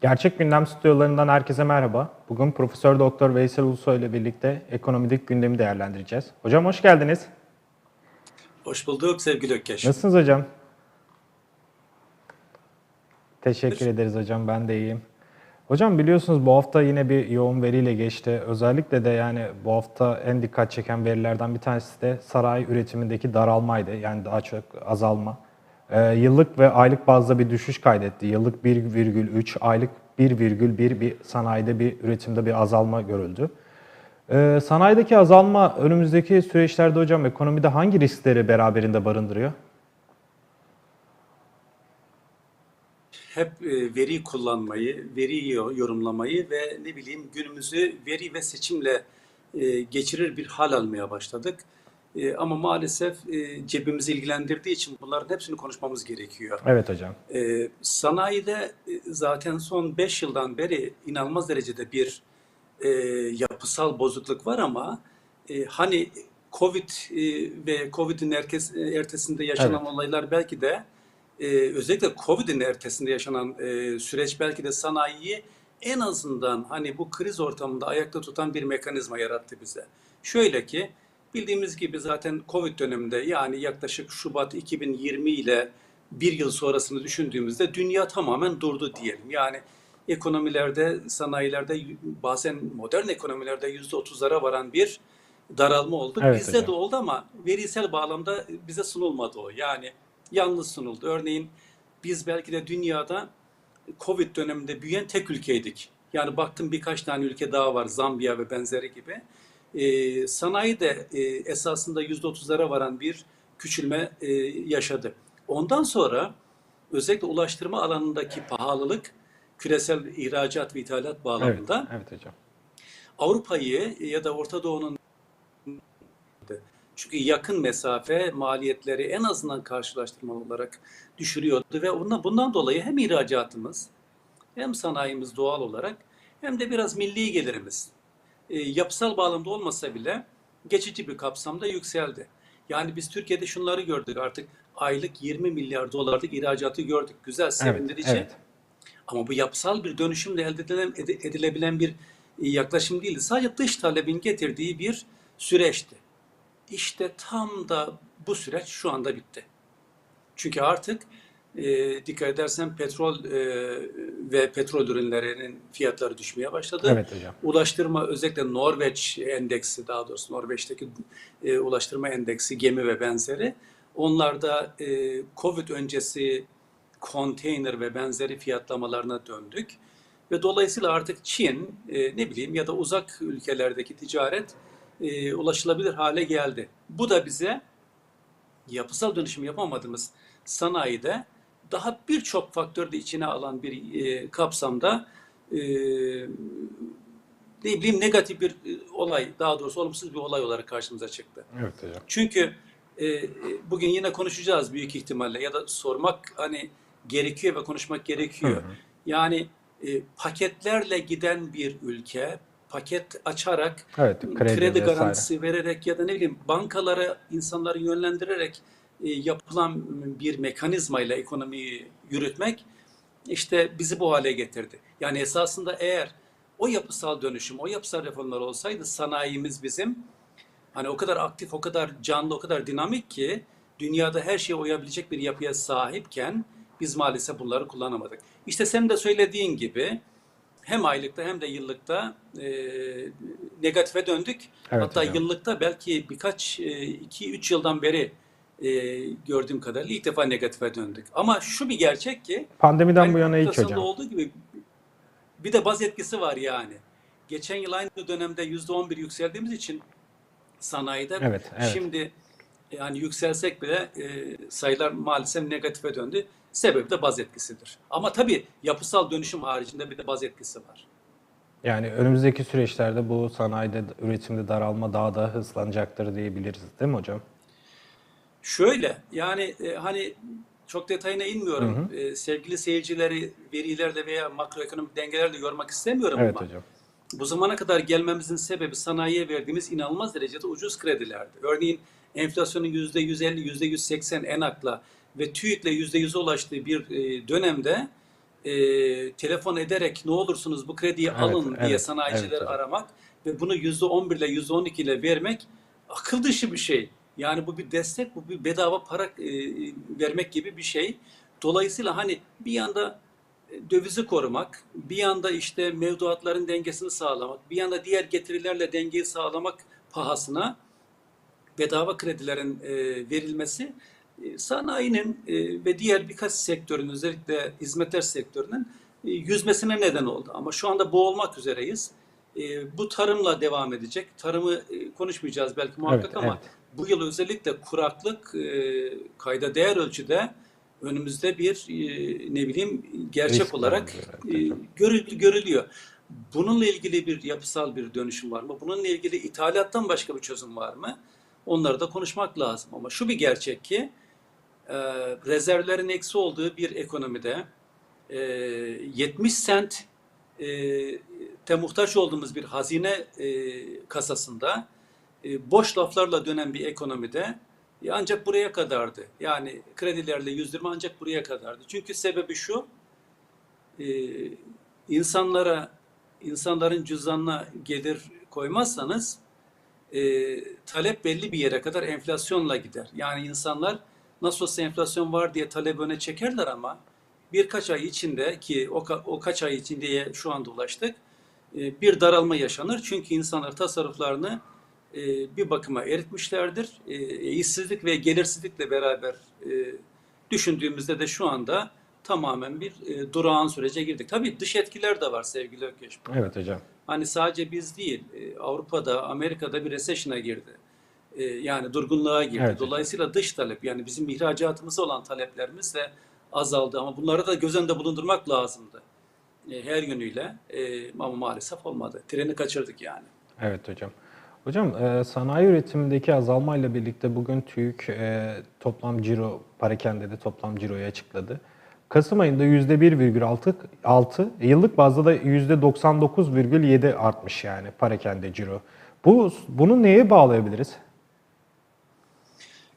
Gerçek Gündem stüdyolarından herkese merhaba. Bugün Profesör Doktor Veysel Ulusoy ile birlikte ekonomik gündemi değerlendireceğiz. Hocam hoş geldiniz. Hoş bulduk sevgili Ökkeş. Nasılsınız hocam? Teşekkür ederiz hocam. Ben de iyiyim. Hocam biliyorsunuz bu hafta yine bir yoğun veriyle geçti. Özellikle de yani bu hafta en dikkat çeken verilerden bir tanesi de saray üretimindeki daralmaydı. Yani daha çok azalma. Ee, yıllık ve aylık bazda bir düşüş kaydetti. Yıllık 1,3, aylık 1,1 bir sanayide bir üretimde bir azalma görüldü. Ee, sanayideki azalma önümüzdeki süreçlerde hocam ekonomide hangi riskleri beraberinde barındırıyor? Hep e, veri kullanmayı, veriyi yorumlamayı ve ne bileyim günümüzü veri ve seçimle e, geçirir bir hal almaya başladık. E, ama maalesef e, cebimizi ilgilendirdiği için bunların hepsini konuşmamız gerekiyor. Evet hocam. E, sanayide e, zaten son 5 yıldan beri inanılmaz derecede bir e, yapısal bozukluk var ama e, hani Covid e, ve Covid'in ertesinde yaşanan Evet. olaylar belki de e, özellikle Covid'in ertesinde yaşanan e, süreç belki de sanayiyi en azından hani bu kriz ortamında ayakta tutan bir mekanizma yarattı bize. Şöyle ki bildiğimiz gibi zaten Covid döneminde yani yaklaşık Şubat 2020 ile bir yıl sonrasını düşündüğümüzde dünya tamamen durdu diyelim. Yani ekonomilerde, sanayilerde bazen modern ekonomilerde yüzde otuzlara varan bir daralma oldu. Evet Bizde hocam. de oldu ama verisel bağlamda bize sunulmadı o. Yani yalnız sunuldu. Örneğin biz belki de dünyada Covid döneminde büyüyen tek ülkeydik. Yani baktım birkaç tane ülke daha var Zambiya ve benzeri gibi. Ee, sanayi de e, esasında yüzde otuzlara varan bir küçülme e, yaşadı. Ondan sonra özellikle ulaştırma alanındaki pahalılık küresel ihracat ve ithalat Evet, bağlamında evet hocam. Avrupa'yı ya da Orta Doğu'nun çünkü yakın mesafe maliyetleri en azından karşılaştırma olarak düşürüyordu ve bundan, bundan dolayı hem ihracatımız hem sanayimiz doğal olarak hem de biraz milli gelirimiz e, yapısal bağlamda olmasa bile geçici bir kapsamda yükseldi. Yani biz Türkiye'de şunları gördük artık aylık 20 milyar dolarlık ihracatı gördük. Güzel, Evet, sevindirici. evet. Ama bu yapısal bir dönüşümle elde edilen, edilebilen bir e, yaklaşım değildi. Sadece dış talebin getirdiği bir süreçti. İşte tam da bu süreç şu anda bitti. Çünkü artık e, dikkat edersen petrol e, ve petrol ürünlerinin fiyatları düşmeye başladı. Evet hocam. Ulaştırma özellikle Norveç endeksi daha doğrusu Norveç'teki e, ulaştırma endeksi gemi ve benzeri onlarda e, Covid öncesi konteyner ve benzeri fiyatlamalarına döndük. Ve dolayısıyla artık Çin e, ne bileyim ya da uzak ülkelerdeki ticaret e, ulaşılabilir hale geldi. Bu da bize yapısal dönüşüm yapamadığımız sanayide daha birçok faktörü de içine alan bir e, kapsamda e, ne bileyim negatif bir e, olay, daha doğrusu olumsuz bir olay olarak karşımıza çıktı. Evet hocam. Çünkü e, e, bugün yine konuşacağız büyük ihtimalle ya da sormak hani gerekiyor ve konuşmak gerekiyor. Hı hı. Yani e, paketlerle giden bir ülke paket açarak Evet, kredi, kredi vesaire. garantisi vererek ya da ne bileyim bankalara insanları yönlendirerek yapılan bir mekanizmayla ekonomiyi yürütmek işte bizi bu hale getirdi. Yani esasında eğer o yapısal dönüşüm, o yapısal reformlar olsaydı sanayimiz bizim hani o kadar aktif, o kadar canlı, o kadar dinamik ki dünyada her şeye uyabilecek bir yapıya sahipken biz maalesef bunları kullanamadık. İşte senin de söylediğin gibi hem aylıkta hem de yıllıkta e, negatife döndük. Evet Hatta hocam. yıllıkta belki birkaç 2-3 yıldan beri e, gördüğüm kadarıyla ilk defa negatife döndük. Ama şu bir gerçek ki Pandemiden bu yana enflasyonda hocam. olduğu gibi bir de baz etkisi var yani. Geçen yıl aynı dönemde %11 yükseldiğimiz için sanayide Evet, evet. şimdi yani yükselsek bile e, sayılar maalesef negatife döndü. Sebebi de baz etkisidir. Ama tabii yapısal dönüşüm haricinde bir de baz etkisi var. Yani önümüzdeki süreçlerde bu sanayide üretimde daralma daha da hızlanacaktır diyebiliriz değil mi hocam? Şöyle yani e, hani çok detayına inmiyorum. E, sevgili seyircileri verilerle veya makroekonomik dengelerle yormak istemiyorum Evet ama hocam. bu zamana kadar gelmemizin sebebi sanayiye verdiğimiz inanılmaz derecede ucuz kredilerdi. Örneğin enflasyonun %150, %180 enakla ve TÜİK'le %100'e ulaştığı bir e, dönemde e, telefon ederek ne olursunuz bu krediyi Evet, alın diye evet, sanayicileri evet aramak ve bunu yüzde on ile yüzde on ile vermek akıl dışı bir şey. Yani bu bir destek, bu bir bedava para e, vermek gibi bir şey. Dolayısıyla hani bir yanda e, dövizi korumak, bir yanda işte mevduatların dengesini sağlamak, bir yanda diğer getirilerle dengeyi sağlamak pahasına bedava kredilerin e, verilmesi e, sanayinin e, ve diğer birkaç sektörün özellikle hizmetler sektörünün e, yüzmesine neden oldu. Ama şu anda boğulmak üzereyiz. E, bu tarımla devam edecek. Tarımı e, konuşmayacağız belki muhakkak Evet, ama evet. Bu yıl özellikle kuraklık e, kayda değer ölçüde önümüzde bir e, ne bileyim gerçek Risk olarak e, görülüyor. Bununla ilgili bir yapısal bir dönüşüm var mı? Bununla ilgili ithalattan başka bir çözüm var mı? Onları da konuşmak lazım. Ama şu bir gerçek ki e, rezervlerin eksi olduğu bir ekonomide e, 70 sent e, te muhtaç olduğumuz bir hazine e, kasasında e, boş laflarla dönen bir ekonomide e, ancak buraya kadardı. Yani kredilerle yüzdürme ancak buraya kadardı. Çünkü sebebi şu, e, insanlara, insanların cüzdanına gelir koymazsanız talep belli bir yere kadar enflasyonla gider. Yani insanlar nasıl olsa enflasyon var diye talep öne çekerler ama birkaç ay içinde ki o, ka- o kaç ay içindeye şu anda ulaştık bir daralma yaşanır. Çünkü insanlar tasarruflarını e, bir bakıma eritmişlerdir. E, işsizlik ve gelirsizlikle beraber e, düşündüğümüzde de şu anda tamamen bir e, durağan sürece girdik. Tabii dış etkiler de var sevgili Ökkeş. Evet hocam. Hani sadece biz değil, e, Avrupa'da, Amerika'da bir recession'a girdi. E, Yani durgunluğa girdi. Evet. Dolayısıyla dış talep, yani bizim ihracatımıza olan taleplerimiz de azaldı. Ama bunları da göz önünde bulundurmak lazımdı. E, Her yönüyle. E, Ama maalesef olmadı. Treni kaçırdık yani. Evet hocam. Hocam e, sanayi üretimindeki azalmayla birlikte bugün TÜİK e, toplam ciro, parakende de toplam ciroyu açıkladı. Kasım ayında %1,6, 6, yıllık bazda da %99,7 artmış yani parakende ciro. Bu, bunu neye bağlayabiliriz?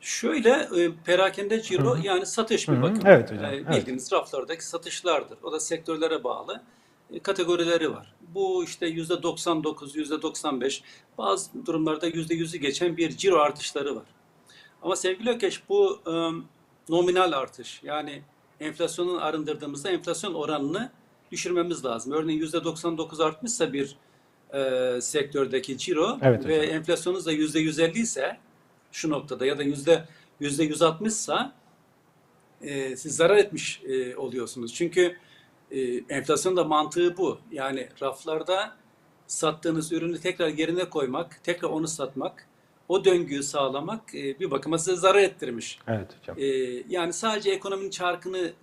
Şöyle e, perakende ciro yani satış bir bakın. Evet hocam, evet. Bildiğiniz raflardaki satışlardır. O da sektörlere bağlı e, kategorileri var. Bu işte yüzde 99, yüzde 95 bazı durumlarda yüzde yüzü geçen bir ciro artışları var. Ama sevgili Ökeş bu e, nominal artış. Yani enflasyonun arındırdığımızda enflasyon oranını düşürmemiz lazım. Örneğin yüzde 99 artmışsa bir e, sektördeki ciro Evet ve hocam. enflasyonunuz da yüzde 150 ise şu noktada ya da yüzde yüzde 160 sa e, siz zarar etmiş e, oluyorsunuz. Çünkü e, enflasyonun da mantığı bu. Yani raflarda sattığınız ürünü tekrar yerine koymak, tekrar onu satmak, o döngüyü sağlamak e, bir bakıma size zarar ettirmiş. Evet hocam. E, yani sadece ekonominin çarkını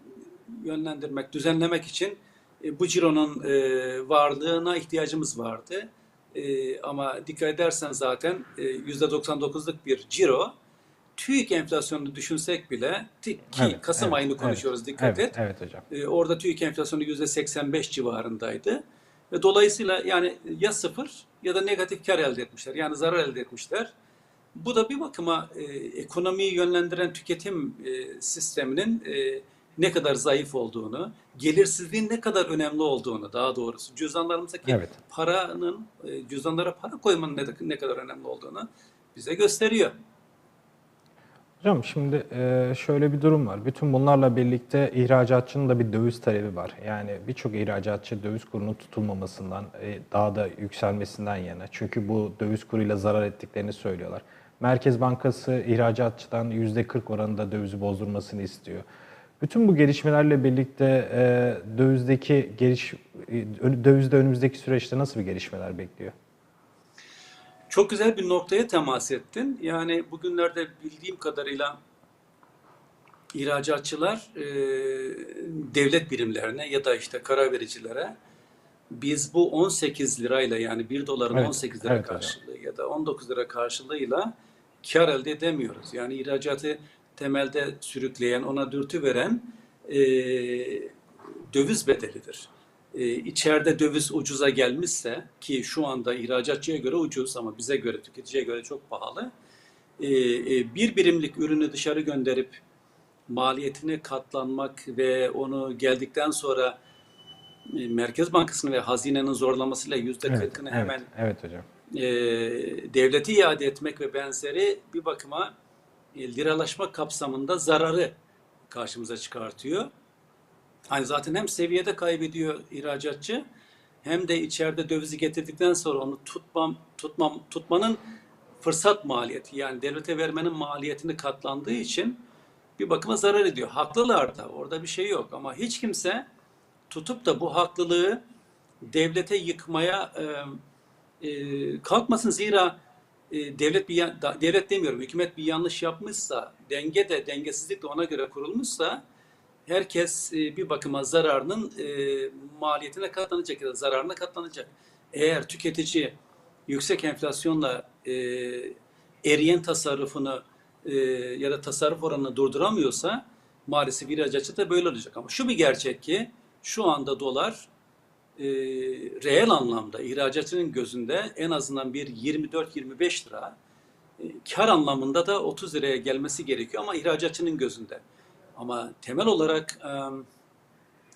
yönlendirmek, düzenlemek için e, bu cironun e, varlığına ihtiyacımız vardı. E, ama dikkat edersen zaten e, %99'luk bir ciro TÜİK enflasyonunu düşünsek bile ki Evet, Kasım evet, ayını evet. konuşuyoruz dikkat evet, et. Evet hocam. E, orada TÜİK enflasyonu %85 civarındaydı. Ve dolayısıyla yani ya sıfır ya da negatif kar elde etmişler. Yani zarar elde etmişler. Bu da bir bakıma e, ekonomiyi yönlendiren tüketim e, sisteminin e, ne kadar zayıf olduğunu, gelirsizliğin ne kadar önemli olduğunu daha doğrusu cüzdanlarımızdaki Evet. paranın, e, cüzdanlara para koymanın ne, ne kadar önemli olduğunu bize gösteriyor. Hocam şimdi e, şöyle bir durum var. Bütün bunlarla birlikte ihracatçının da bir döviz talebi var. Yani birçok ihracatçı döviz kurunun tutulmamasından, e, daha da yükselmesinden yana. Çünkü bu döviz kuruyla zarar ettiklerini söylüyorlar. Merkez Bankası ihracatçıdan %40 oranında dövizi bozdurmasını istiyor. Bütün bu gelişmelerle birlikte e, dövizdeki geliş, dövizde önümüzdeki süreçte nasıl bir gelişmeler bekliyor? Çok güzel bir noktaya temas ettin. Yani bugünlerde bildiğim kadarıyla ihracatçılar e, devlet birimlerine ya da işte karar vericilere biz bu 18 lirayla yani 1 doların Evet, 18 lira evet karşılığı ya da 19 lira karşılığıyla kar elde edemiyoruz. Yani ihracatı temelde sürükleyen, ona dürtü veren e, döviz bedelidir. E, içeride döviz ucuza gelmişse ki şu anda ihracatçıya göre ucuz ama bize göre, tüketiciye göre çok pahalı. E, e, bir birimlik ürünü dışarı gönderip maliyetine katlanmak ve onu geldikten sonra e, Merkez Bankası'nın ve hazinenin zorlamasıyla yüzde kırkını evet, hemen evet hocam. e, devleti iade etmek ve benzeri bir bakıma e, liralaşma kapsamında zararı karşımıza çıkartıyor. Hani zaten hem seviyede kaybediyor ihracatçı hem de içeride dövizi getirdikten sonra onu tutmam tutmam tutmanın fırsat maliyeti yani devlete vermenin maliyetini katlandığı için bir bakıma zarar ediyor. Haklılar da orada bir şey yok ama hiç kimse tutup da bu haklılığı devlete yıkmaya e, e, kalkmasın zira e, devlet bir devlet demiyorum hükümet bir yanlış yapmışsa denge de dengesizlik de ona göre kurulmuşsa herkes e, bir bakıma zararının e, maliyetine katlanacak ya da zararına katlanacak. Eğer tüketici yüksek enflasyonla e, eriyen tasarrufunu ya da tasarruf oranını durduramıyorsa maalesef ihracatçı da böyle olacak. Ama şu bir gerçek ki şu anda dolar e, reel anlamda ihracatçının gözünde en azından bir 24-25 lira e, kar anlamında da 30 liraya gelmesi gerekiyor ama ihracatçının gözünde. Ama temel olarak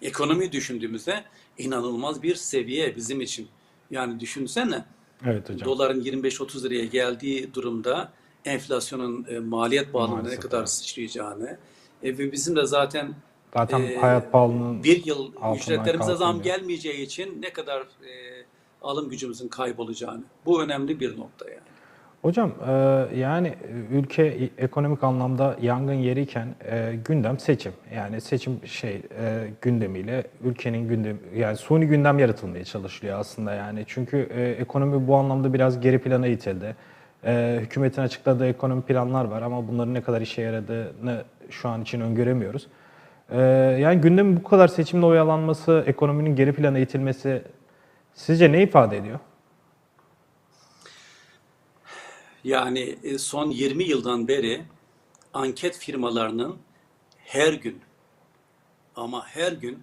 e, ekonomiyi düşündüğümüzde inanılmaz bir seviye bizim için. Yani düşünsene Evet hocam. doların 25-30 liraya geldiği durumda enflasyonun e, maliyet bağlamında ne kadar sıçrayacağını e, ve bizim de zaten Zaten e, hayat pahalılığının bir yıl ücretlerimize zam kalkamıyor. gelmeyeceği için ne kadar e, alım gücümüzün kaybolacağını. Bu önemli bir nokta yani. Hocam e, yani ülke ekonomik anlamda yangın yeriyken e, gündem seçim. Yani seçim şey e, gündemiyle ülkenin gündem yani suni gündem yaratılmaya çalışılıyor aslında yani. Çünkü e, ekonomi bu anlamda biraz geri plana itildi. E, hükümetin açıkladığı ekonomi planlar var ama bunların ne kadar işe yaradığını şu an için öngöremiyoruz. E, yani gündemin bu kadar seçimle oyalanması, ekonominin geri plana itilmesi sizce ne ifade ediyor? Yani e, son 20 yıldan beri anket firmalarının her gün ama her gün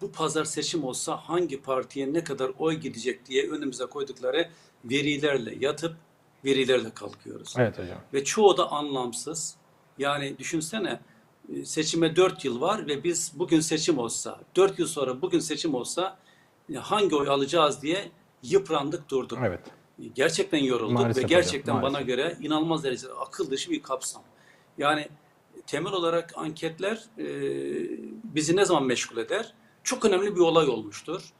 bu pazar seçim olsa hangi partiye ne kadar oy gidecek diye önümüze koydukları verilerle yatıp verilerle kalkıyoruz. Evet hocam. Ve çoğu da anlamsız. Yani düşünsene e, seçime 4 yıl var ve biz bugün seçim olsa, 4 yıl sonra bugün seçim olsa e, hangi oy alacağız diye yıprandık durduk. Evet. Gerçekten yorulduk Maalesef ve hocam, gerçekten bana maalesef. göre inanılmaz derecede akıl dışı bir kapsam. Yani temel olarak anketler e, bizi ne zaman meşgul eder? Çok önemli bir olay olmuştur.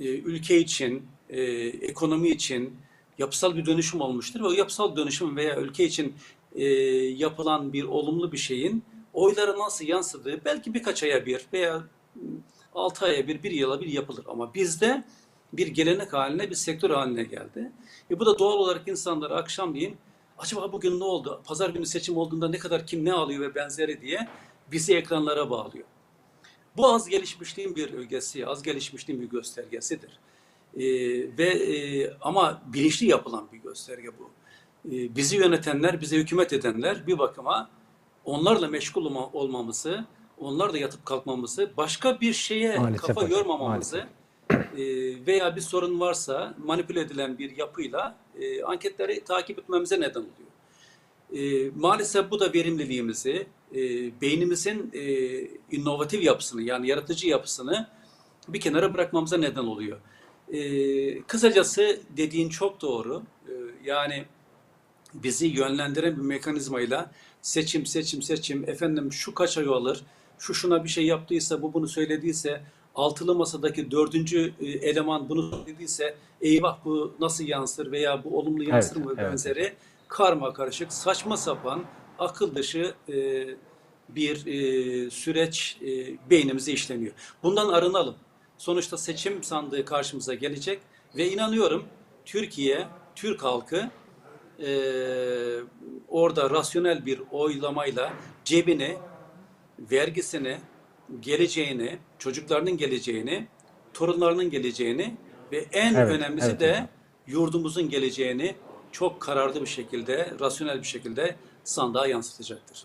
E, ülke için, e, ekonomi için yapısal bir dönüşüm olmuştur ve o yapısal dönüşüm veya ülke için e, yapılan bir olumlu bir şeyin oylara nasıl yansıdığı belki birkaç aya bir veya 6 aya bir, bir yıla bir yapılır. Ama bizde bir gelenek haline, bir sektör haline geldi. E bu da doğal olarak insanları akşamleyin acaba bugün ne oldu? Pazar günü seçim olduğunda ne kadar kim ne alıyor ve benzeri diye bizi ekranlara bağlıyor. Bu az gelişmişliğin bir ögesi, az gelişmişliğin bir göstergesidir. E, ve e, ama bilinçli yapılan bir gösterge bu. E, bizi yönetenler, bize hükümet edenler bir bakıma onlarla meşgul olma- olmamızı, onlarla yatıp kalkmamızı, başka bir şeye Maalesef kafa hocam, yormamamızı e, veya bir sorun varsa manipüle edilen bir yapıyla e, anketleri takip etmemize neden oluyor. E, maalesef bu da verimliliğimizi, beynimizin e, inovatif yapısını yani yaratıcı yapısını bir kenara bırakmamıza neden oluyor. Kısacası dediğin çok doğru. Yani bizi yönlendiren bir mekanizmayla seçim seçim seçim efendim şu kaç ay alır şu şuna bir şey yaptıysa bu bunu söylediyse altılı masadaki dördüncü e, eleman bunu söylediyse eyvah bu nasıl yansır veya bu olumlu yansır Evet, mı evet. benzeri karma karışık saçma sapan akıl dışı e, bir e, süreç e, beynimize işleniyor. Bundan arınalım. Sonuçta seçim sandığı karşımıza gelecek ve inanıyorum Türkiye, Türk halkı e, orada rasyonel bir oylamayla cebini, vergisini, geleceğini, çocuklarının geleceğini, torunlarının geleceğini ve en Evet, önemlisi evet de yurdumuzun geleceğini çok kararlı bir şekilde, rasyonel bir şekilde sandığa yansıtacaktır.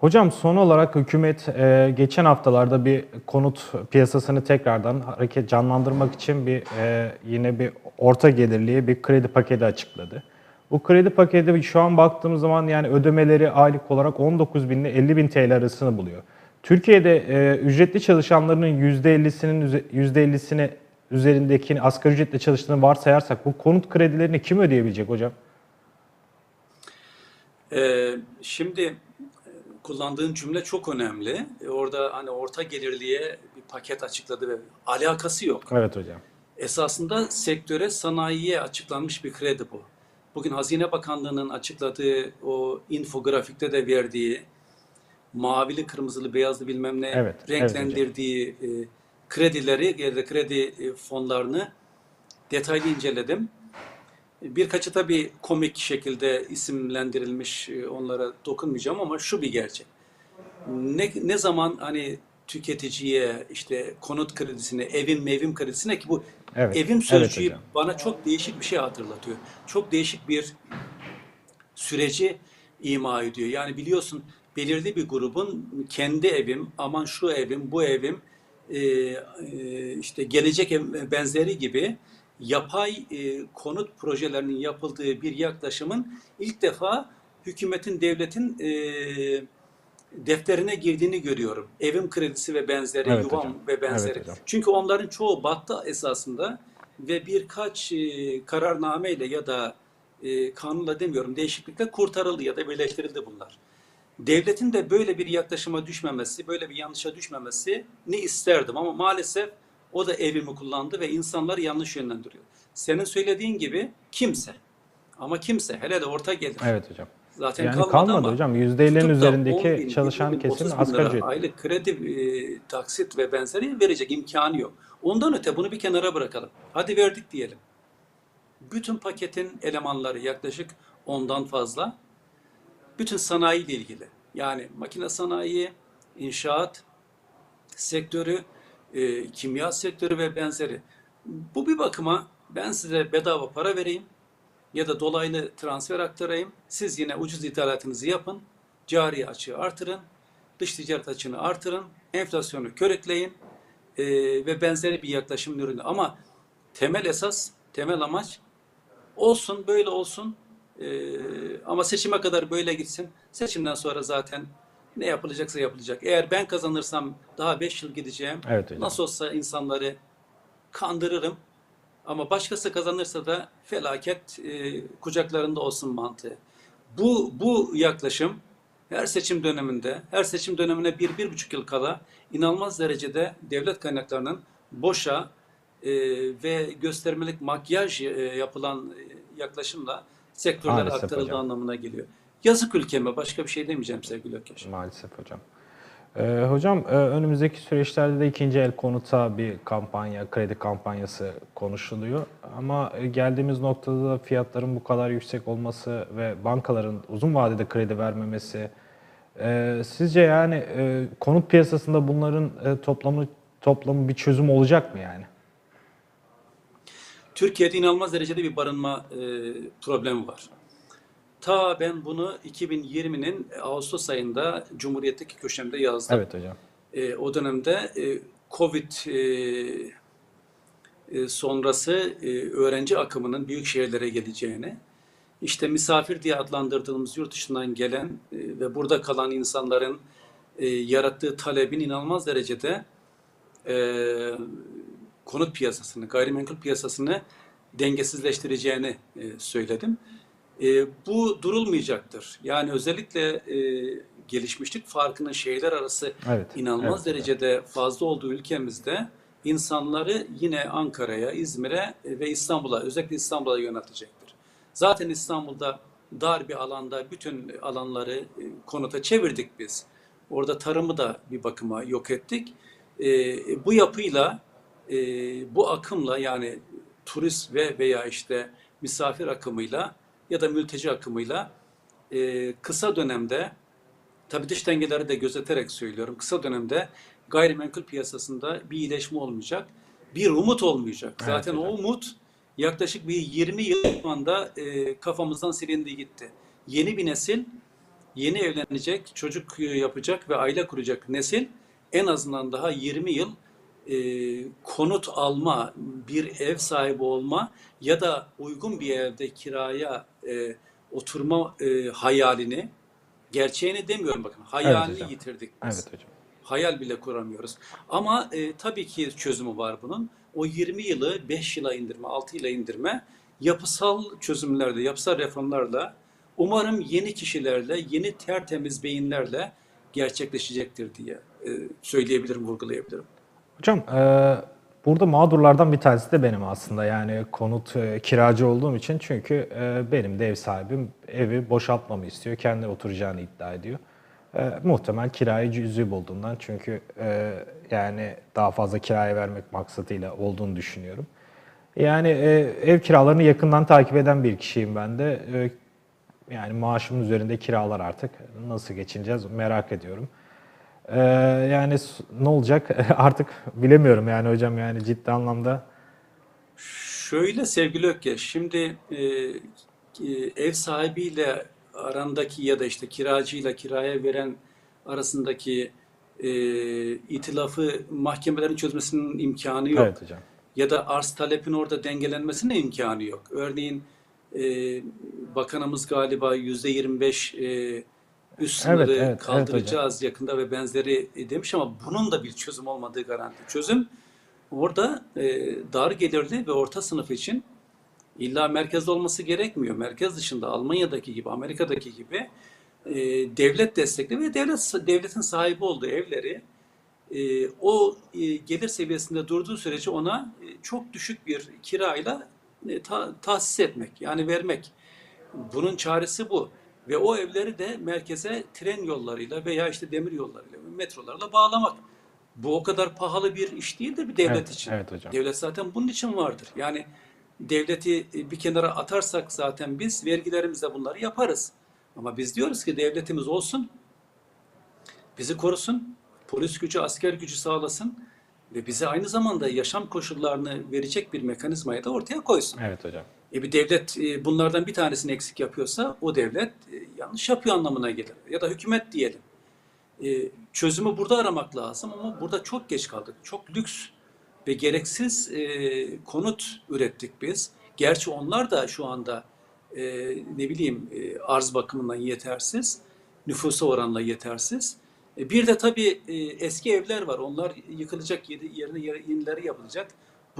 Hocam son olarak hükümet e, geçen haftalarda bir konut piyasasını tekrardan hareket canlandırmak için bir e, yine bir orta gelirliye bir kredi paketi açıkladı. Bu kredi paketi şu an baktığımız zaman yani ödemeleri aylık olarak 19 bin ile 50 bin TL arasını buluyor. Türkiye'de e, ücretli çalışanların %50'sinin üze- %50'sini üzerindeki asgari ücretle çalıştığını varsayarsak bu konut kredilerini kim ödeyebilecek hocam? Ee, şimdi e, kullandığın cümle çok önemli. E, Orada hani orta gelirliye bir paket açıkladı ve alakası yok. Evet hocam. Esasında sektöre, sanayiye açıklanmış bir kredi bu. Bugün Hazine Bakanlığı'nın açıkladığı o infografikte de verdiği mavili, kırmızılı, beyazlı bilmem ne Evet, evet renklendirdiği e, kredileri da kredi e, fonlarını detaylı inceledim. Birkaçı tabii komik şekilde isimlendirilmiş, e, onlara dokunmayacağım ama şu bir gerçek. Ne, ne zaman hani tüketiciye işte konut kredisine, evin mevim kredisine ki bu Evet, evim evet sözcüğü hocam. bana çok değişik bir şey hatırlatıyor. Çok değişik bir süreci ima ediyor. Yani biliyorsun belirli bir grubun kendi evim, aman şu evim, bu evim, e, e, işte gelecek benzeri gibi yapay e, konut projelerinin yapıldığı bir yaklaşımın ilk defa hükümetin, devletin defterine girdiğini görüyorum. Evim kredisi ve benzeri, Evet yuvam hocam. ve benzeri. Evet hocam. Çünkü onların çoğu battı esasında ve birkaç kararnameyle ya da kanunla demiyorum değişiklikle kurtarıldı ya da birleştirildi bunlar. Devletin de böyle bir yaklaşıma düşmemesi, böyle bir yanlışa düşmemesi ne isterdim ama maalesef o da evimi kullandı ve insanları yanlış yönlendiriyor. Senin söylediğin gibi kimse ama kimse hele de orta gelir. Evet hocam. Zaten Yani kalmadı, kalmadı ama hocam. %50'nin tutup da 10 üzerindeki bin, çalışan 20 bin, kesim 30 bin asgari ücret. Aylık kredi, e, taksit ve benzeri verecek imkanı yok. Ondan öte bunu bir kenara bırakalım. Hadi verdik diyelim. Bütün paketin elemanları yaklaşık ondan fazla. Bütün sanayi ile ilgili. Yani makine sanayi, inşaat sektörü, e, kimya sektörü ve benzeri. Bu bir bakıma ben size bedava para vereyim ya da dolaylı transfer aktarayım. Siz yine ucuz ithalatınızı yapın. Cari açığı artırın. Dış ticaret açığını artırın. Enflasyonu körükleyin. e, ve benzeri bir yaklaşımın ürünü. Ama temel esas, temel amaç olsun böyle olsun e, ama seçime kadar böyle gitsin. Seçimden sonra zaten ne yapılacaksa yapılacak. Eğer ben kazanırsam daha 5 yıl gideceğim. Evet hocam. Nasıl olsa insanları kandırırım. Ama başkası kazanırsa da felaket e, kucaklarında olsun mantığı. Bu, bu yaklaşım her seçim döneminde, her seçim dönemine bir, bir buçuk yıl kala inanılmaz derecede devlet kaynaklarının boşa e, ve göstermelik makyaj e, yapılan e, yaklaşımla sektörlere Maalesef aktarıldığı hocam. anlamına geliyor. Yazık ülkeme başka bir şey demeyeceğim sevgili Ökkeş. Maalesef hocam. Ee, hocam e, önümüzdeki süreçlerde de ikinci el konuta bir kampanya, kredi kampanyası konuşuluyor. Ama e, geldiğimiz noktada da fiyatların bu kadar yüksek olması ve bankaların uzun vadede kredi vermemesi, e, sizce yani e, konut piyasasında bunların e, toplamı toplamı bir çözüm olacak mı yani? Türkiye'de inanılmaz derecede bir barınma e, problemi var. Ta ben bunu 2020'nin Ağustos ayında Cumhuriyet'teki köşemde yazdım. Evet hocam. E, o dönemde e, Covid e, e, sonrası e, öğrenci akımının büyük şehirlere geleceğini, işte misafir diye adlandırdığımız yurt dışından gelen e, ve burada kalan insanların e, yarattığı talebin inanılmaz derecede e, konut piyasasını, gayrimenkul piyasasını dengesizleştireceğini e, söyledim. E, bu durulmayacaktır. Yani özellikle e, gelişmişlik farkının şehirler arası Evet, inanılmaz evet. derecede fazla olduğu ülkemizde insanları yine Ankara'ya, İzmir'e ve İstanbul'a, özellikle İstanbul'a yöneltecektir. Zaten İstanbul'da dar bir alanda bütün alanları e, konuta çevirdik biz. Orada tarımı da bir bakıma yok ettik. E, bu yapıyla, e, bu akımla yani turist ve veya işte misafir akımıyla ya da mülteci akımıyla e, kısa dönemde tabii dış dengeleri de gözeterek söylüyorum. Kısa dönemde gayrimenkul piyasasında bir iyileşme olmayacak. Bir umut olmayacak. Evet Zaten o hocam. umut yaklaşık bir 20 yıl anda e, kafamızdan silindi gitti. Yeni bir nesil, yeni evlenecek, çocuk yapacak ve aile kuracak nesil en azından daha 20 yıl e, konut alma, bir ev sahibi olma ya da uygun bir evde kiraya e, oturma e, hayalini, gerçeğini demiyorum bakın, hayalini hocam. yitirdik biz. Evet hocam. hayal bile kuramıyoruz. Ama e, tabii ki çözümü var bunun. O 20 yılı 5 yıla indirme, 6 yıla indirme yapısal çözümlerle, yapısal reformlarla umarım yeni kişilerle, yeni tertemiz beyinlerle gerçekleşecektir diye e, söyleyebilirim, vurgulayabilirim. Hocam e, burada mağdurlardan bir tanesi de benim aslında yani konut e, kiracı olduğum için çünkü e, benim de ev sahibim evi boşaltmamı istiyor. Kendi oturacağını iddia ediyor. E, muhtemel kirayı cüzi bulduğundan çünkü e, yani daha fazla kiraya vermek maksadıyla olduğunu düşünüyorum. Yani e, ev kiralarını yakından takip eden bir kişiyim ben de. E, yani maaşımın üzerinde kiralar artık nasıl geçineceğiz merak ediyorum. Ee, yani ne olacak artık bilemiyorum yani hocam yani ciddi anlamda. Şöyle sevgili Ökke, şimdi e, e, ev sahibiyle arandaki ya da işte kiracıyla kiraya veren arasındaki e, itilafı mahkemelerin çözmesinin imkanı yok. Evet hocam. Ya da arz talepin orada dengelenmesine imkanı yok. Örneğin e, bakanımız galiba yüzde 25 e, üst Evet, sınırı evet, evet kaldıracağız yakında ve benzeri demiş ama bunun da bir çözüm olmadığı garanti. Çözüm orada e, dar gelirli ve orta sınıf için illa merkezde olması gerekmiyor. Merkez dışında Almanya'daki gibi, Amerika'daki gibi e, devlet destekli ve devlet devletin sahibi olduğu evleri e, o e, gelir seviyesinde durduğu sürece ona e, çok düşük bir kirayla e, ta- tahsis etmek yani vermek. Bunun çaresi bu. Ve o evleri de merkeze tren yollarıyla veya işte demir yollarıyla, metrolarla bağlamak. Bu o kadar pahalı bir iş değil de bir devlet Evet, için. evet hocam. Devlet zaten bunun için vardır. Yani devleti e, bir kenara atarsak zaten biz vergilerimizle bunları yaparız. Ama biz diyoruz ki devletimiz olsun, bizi korusun, polis gücü, asker gücü sağlasın ve bize aynı zamanda yaşam koşullarını verecek bir mekanizmayı da ortaya koysun. Evet hocam. E bir devlet e, bunlardan bir tanesini eksik yapıyorsa o devlet e, yanlış yapıyor anlamına gelir. Ya da hükümet diyelim. E, çözümü burada aramak lazım ama burada çok geç kaldık. Çok lüks ve gereksiz e, konut ürettik biz. Gerçi onlar da şu anda e, ne bileyim e, arz bakımından yetersiz, nüfusa oranla yetersiz. E, bir de tabii e, eski evler var. Onlar yıkılacak yeri- yerine yenileri yapılacak.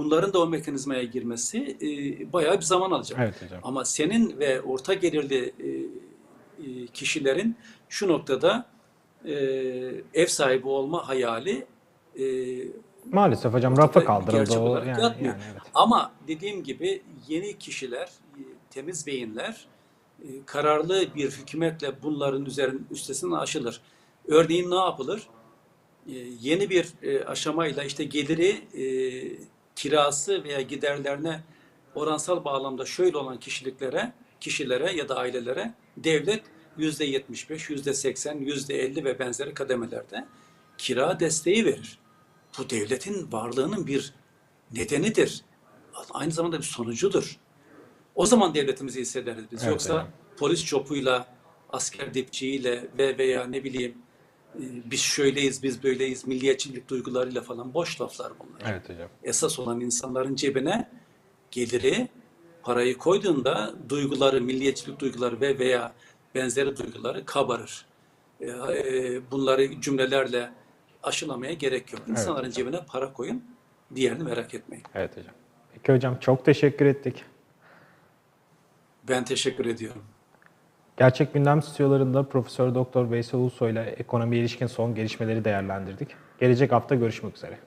Bunların da o mekanizmaya girmesi e, bayağı bir zaman alacak. Evet hocam. Ama senin ve orta gelirli e, e, kişilerin şu noktada e, ev sahibi olma hayali e, Maalesef hocam rafa kaldırıldı o yani, yatmıyor. yani evet. Ama dediğim gibi yeni kişiler, e, temiz beyinler e, kararlı bir hükümetle bunların üzerin üstesinden aşılır. Örneğin ne yapılır? Yeni bir aşamayla işte geliri kirası veya giderlerine oransal bağlamda şöyle olan kişiliklere, kişilere ya da ailelere devlet yüzde 75, yüzde 80, yüzde 50 ve benzeri kademelerde kira desteği verir. Bu devletin varlığının bir nedenidir. Aynı zamanda bir sonucudur. O zaman devletimizi hissederiz biz. Evet, Yoksa evet. polis çopuyla, asker dipçiğiyle ve veya ne bileyim biz şöyleyiz, biz böyleyiz, milliyetçilik duygularıyla falan boş laflar bunlar. Evet hocam. Esas olan insanların cebine geliri, parayı koyduğunda duyguları, milliyetçilik duyguları ve veya benzeri duyguları kabarır. E, e, Bunları cümlelerle aşılamaya gerek yok. İnsanların hocam. cebine para koyun, diğerini merak etmeyin. Evet hocam. Peki hocam çok teşekkür ettik. Ben teşekkür ediyorum. Gerçek Gündem stüdyolarında Profesör Doktor Veysel Ulusoy ile ekonomiye ilişkin son gelişmeleri değerlendirdik. Gelecek hafta görüşmek üzere.